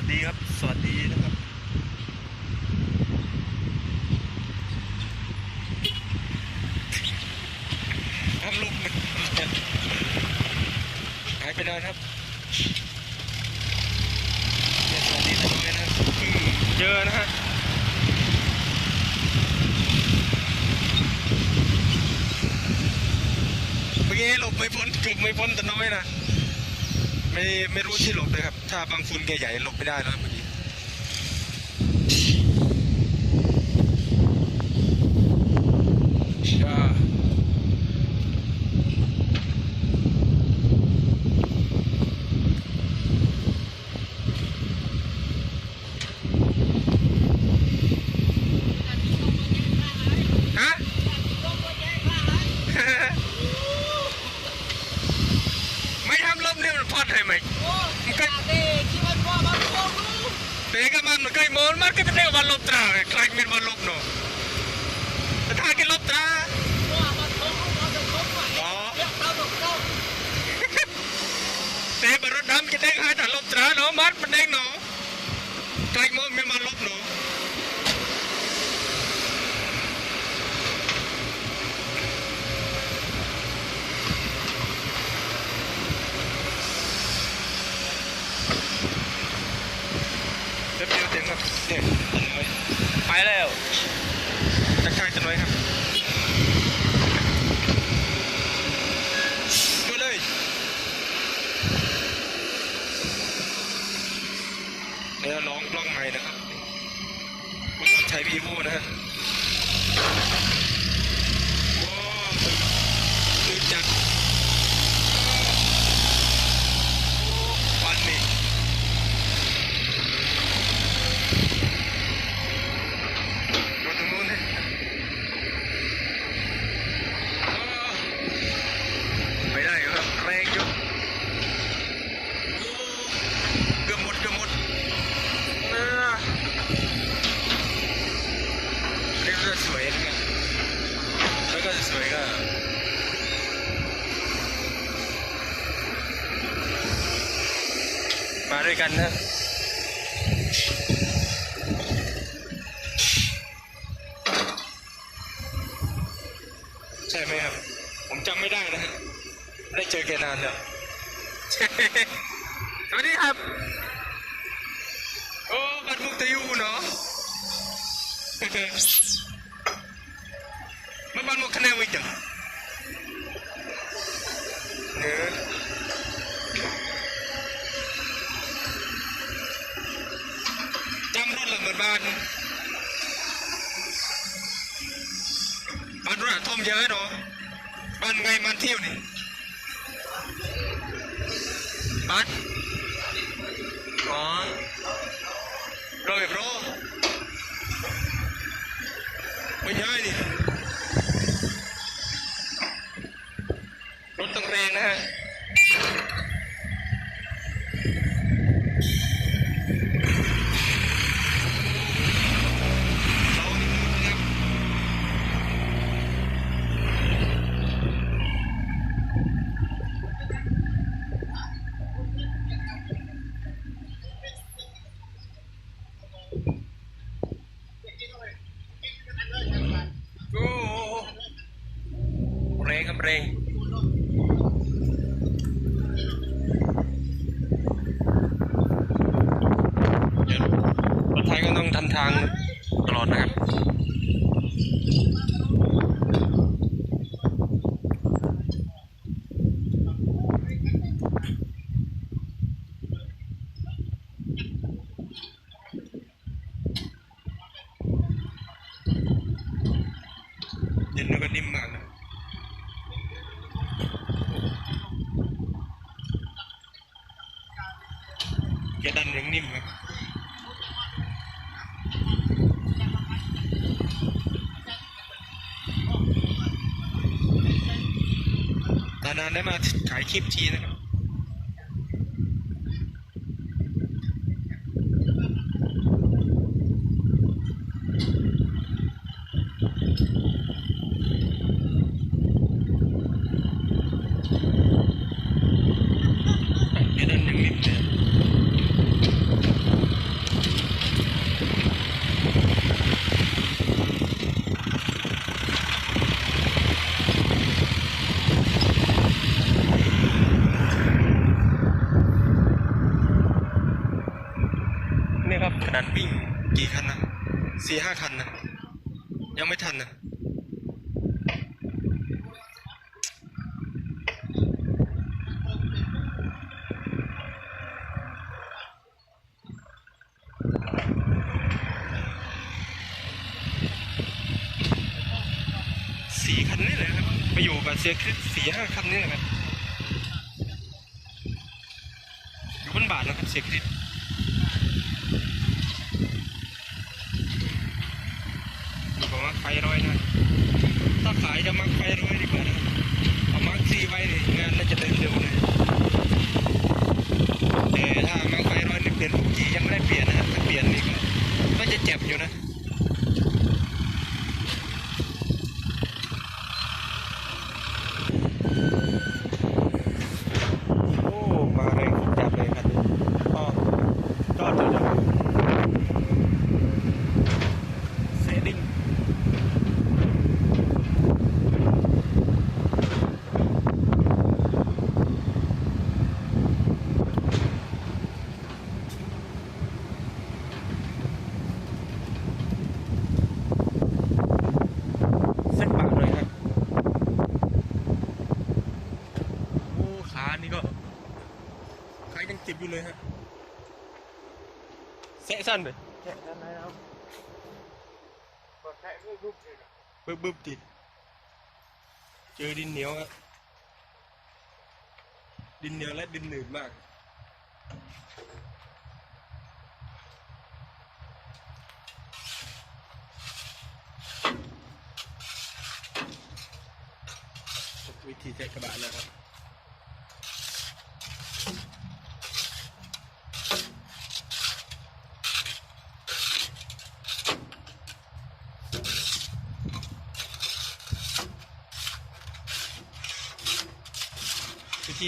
วัสดีครับ สวัสดีนะครับ ครับลูกหายไปนานครับสวัสดีนะน้อยนะครับเจอนะฮะเมื่อกี้หลบไม่พ้นเกือบไม่พ้นแต่น้อยนะ ไม่ไม่รู้ที่หลบเลยครับ ถ้าบางฟุนแกใหญ่หลบไม่ได้แล้วเมื่อกี้ Pegaman kay mon market na walop tra track min walop no. Tata ke lop tra. Te barot dam kita ka ta ไปแล้วทักทายตะน้อยครับ กันนะใช่ไหมครับ ผมจำไม่ได้นะฮะไม่ได้เจอแกนานแล้วสวัสดีครับ โอ้บัตรมุกตะยูเนาะมาบัตรมุกคะแนนไว้จัง เยอะเนาะบ้านไงมันเที่ยวนี่บ้านอ๋อโรยโรไม่ใช่ดิรถต้องแรงนะฮะเรานี่นะครับ โอ้ เร่งเดี๋ยวรถไฟก็ต้องทำทางตลอดนะครับ เย็นแล้วก็นิ่มมากนะแกดัน ยังนิ่มครับตอนนั้นได้มาถ่ายคลิปทีนะครับ แกดันยังนิ่มเลย สี่ห้าคันนะ ยังไม่ทันนะสี่คันนี่แหละครับไปอยู่กับเสียคริสสี่ห้าคันนี่แหละครับอยู่บนบาทนะครับเสียคริสมีบอกว่า ไฟร้อยนะ ถ้าขายจะมักไฟร้อยดีกว่านะเอามักซีไว้เลยงานน่าจะเดินเร็วเลยแต่ถ้ามักไฟร้อยเนี่เปลี่ยนกียังไม่ได้เปลี่ยนนะถ้าเปลี่ยนนี่ก็ก็จะเจ็บอยู่นะ โอ้ มาแรงจับเลยคันนี้อ๋อจอดจอดจอดเซดิ้งเซ็ตปากเลยครับ โอ้ขานี่ก็ขายังเจ็บอยู่เลยฮะแสั้นเลยแค่นั้นนะครับกดแค่รูปรูปเลยนะบึ๊บบึ๊บติด เจอดินเหนียวฮะดินเหนียวและดินหนืดมาก วิธีแจกกระบะนะครับ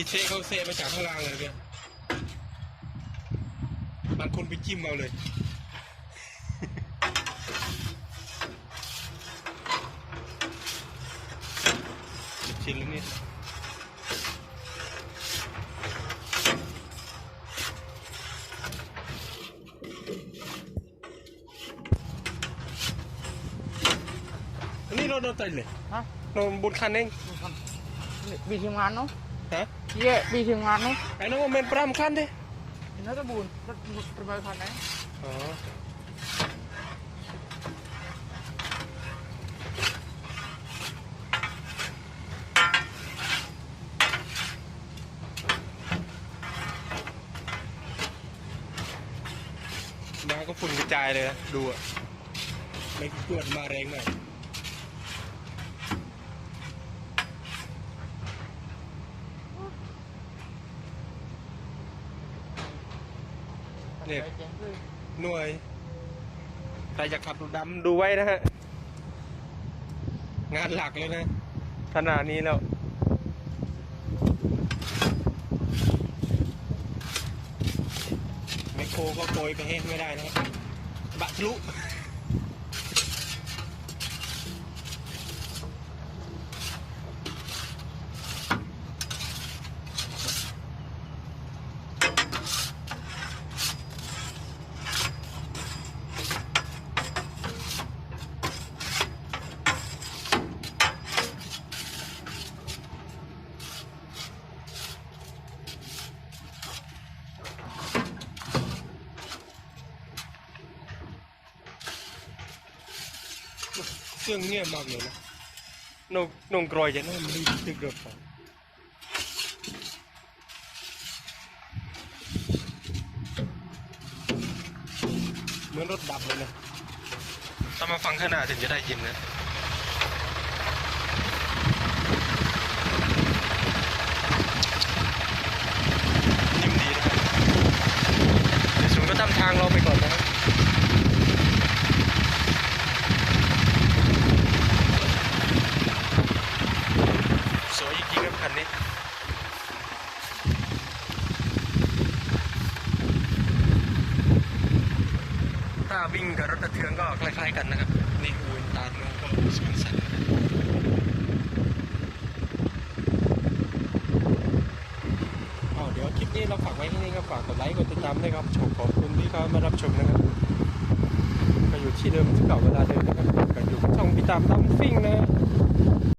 วิธีเซะเขาเซะมาจากข้างล่างเลยเนี่ยบางคนไปจิ้มเอาเลยชิ้นแล้วนี่อันนี้เราโดนใจเลยฮะเราบนคันเองบีทีมงานเนาะฮะ เย่บีทีมงานเนาะไอ้น้องว่าเป็นปรามคันดิ เห็นน่าจะบูนรถประมาณคันไหน อ๋อมาก็ฝุ่นกระจายเลยนะดูอะไม่เกิดมาแรงหน่อยเนี่ยหน่วยใครจะขับรถดำดูไว้นะฮะ งานหลักเลยนะขนาดนี้แล้ว ไมโครก็โกยไปให้ไม่ได้นะครับบะทะลุ เรื่องเงียบมากเลยนะนงนงกรอยจะน่งมันดีตึกเกือบสองเหมือนรถดับเลยนะถ้ามาฟังขนาดถึงจะได้ยินนะนิ่มดีนะครับเดี๋ยวสูงก็ตามทางเราไปก่อนนะครับ สวยจริงๆครับคันนี้ ถ้าวิ่งกับรถตะเทือง ก็คล้ายๆกันนะครับนี่อูนตามล้วก็สวนสัตว์ครับอ้าวเดี๋ยวคลิปนี้เราฝากไว้ที่นี่ครับฝากกดไลค์กดติดตามด้วยครับชมขอบคุณที่เข้ามารับชมนะครับ ก็อยู่ที่เดิมที่เก่าเวลาเดิมนะครับกับอยู่ช่องพี่ตามตามฟิ่งนะ